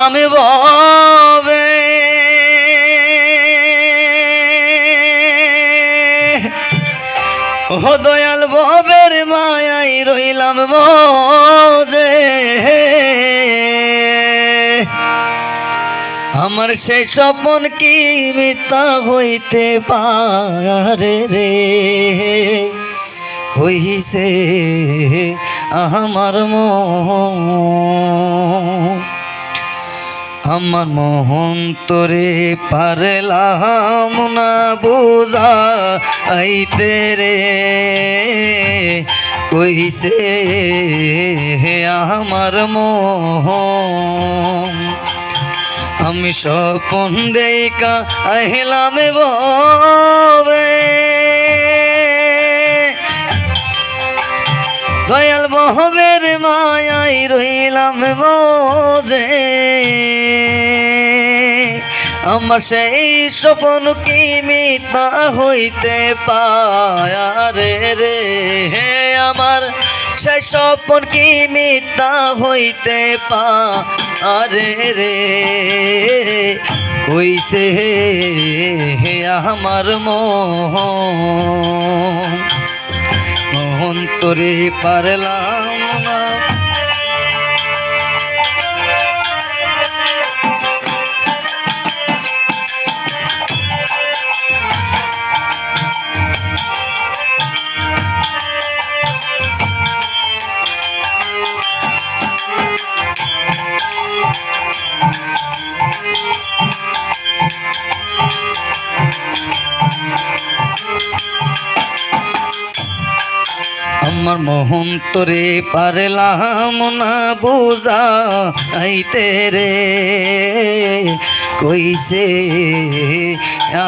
আমি ববে। ও দয়াল ববের মায়াই রইলাম মজে। আমার সেই স্বপন কি মিথ্যা হইতে পারে রে? হইছে আমার মন। আমার মোহন তোরে পারলাম না বোঝা আইতে রে। কইছে আমার মোহন, আমি স্বপন দেখা আহিলাম ববে। দয়াল মহবের মায়াই রইলাম মজে আমার সেই স্বপন কি মিথ্যা হইতে পায়ারে রে, হে আমার সেই স্বপন কি মিথ্যা হইতে পারে রে, কইছে হে আমার মোহন তোরে পারলাম মোহন পারলাম না বোঝা আইতে রে। কইছে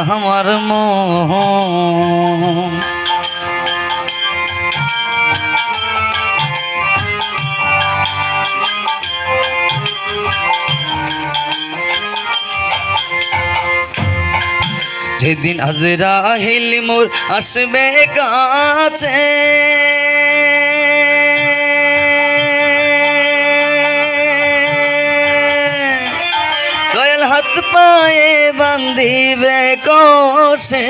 আমার মোহন যেদিন আজরা হিল মোর আসবে কাছে হাত পায়ে বান্ধিবে কষে।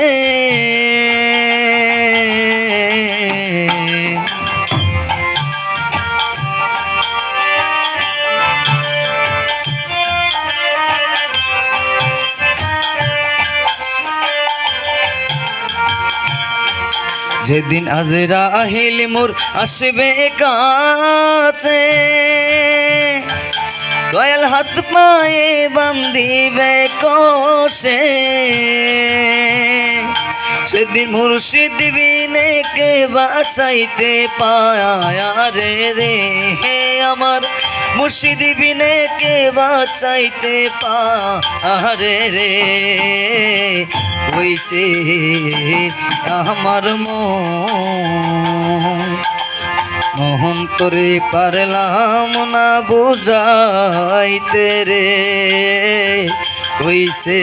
যেদিন আজরা আহিল মোর আসবে কাছে। হাত পায়ে বান্ধিবে কষে। সেদিন মুর্শিদ বিনে কে বাঁচাইতে পায়া রে রে। হে আমার মুর্শিদ বিনে কে বাঁচাইতে পারে রে। হইছে আমার মন মোহন তোরে পারলাম না বুঝাইতে রে। কইছে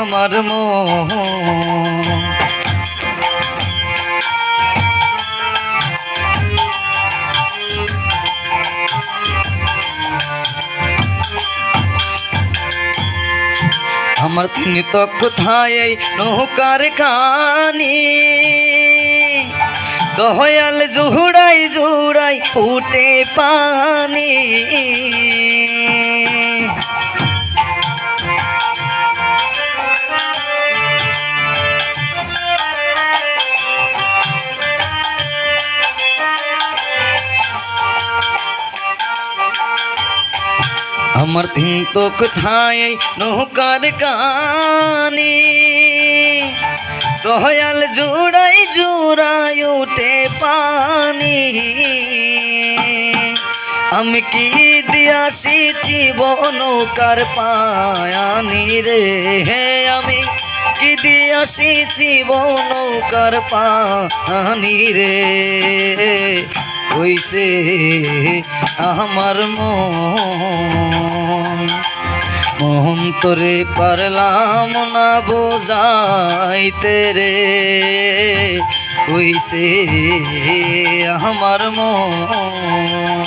আমার মোহন আমার তিনি তো কোথায় নৌকার কানি। দহয়াল জুড়াই জুড়াই উঠে পানি। আমার তিন তো কোথায় নৌকার কানি। দয়াল জোড়াই জোড়াই উঠে পানি। আমি কি দিয়াসিছি নৌকার পায়ানি রে? হে আমি কি দিয়াসিছি নৌকার পানি রে? হইছে আমার মন। মোহন তোরে পারলাম না বোঝাইতে রে। হইছে আমার মন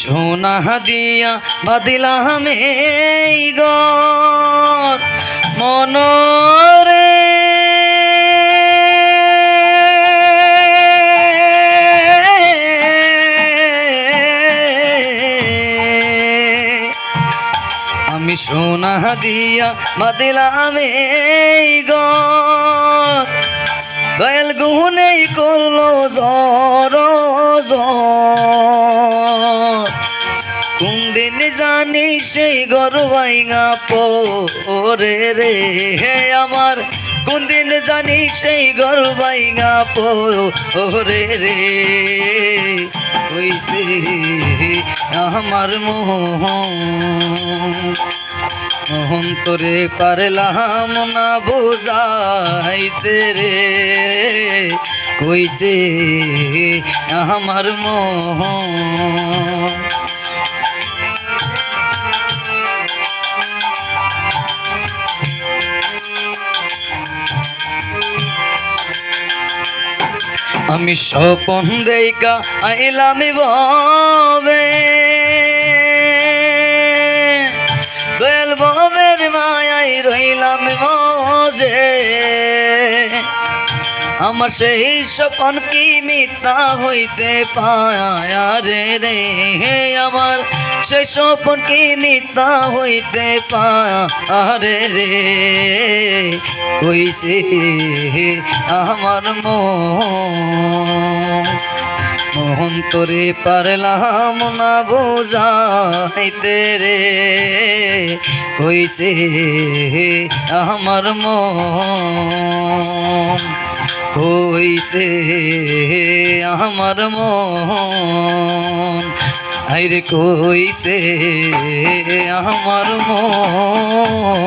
সোনা দিয়া বাদিলাম এই গর মনরে। আমি সোনা দিয়া বাদিলাম এই গর গয়াল গুহনেই করল জর। কোন দিন জানি সেই ঘর ভাইঙা পরে রে। হে আমার কোন দিন জানি সেই ঘর ভাইঙা পরে রে। হইছে আমার মোহ মোহন তোরে পারলাম না বোঝাইতে রে। কইছে আমার মোহ আমি স্বপন দেইকা আইলাম ববে। দয়াল ববের মায়াই রইলাম মজে। আমার সেই স্বপন কি মিথ্যা হইতে পায় রে রে আমার সেই স্বপন কি মিথ্যা হইতে পারে রে, কইছে আমার মন। তোরে পারলাম না বোঝাইতে রে। কইছে আমার মন। কইছে আমার মন। হাইরে কইছে আমার মন।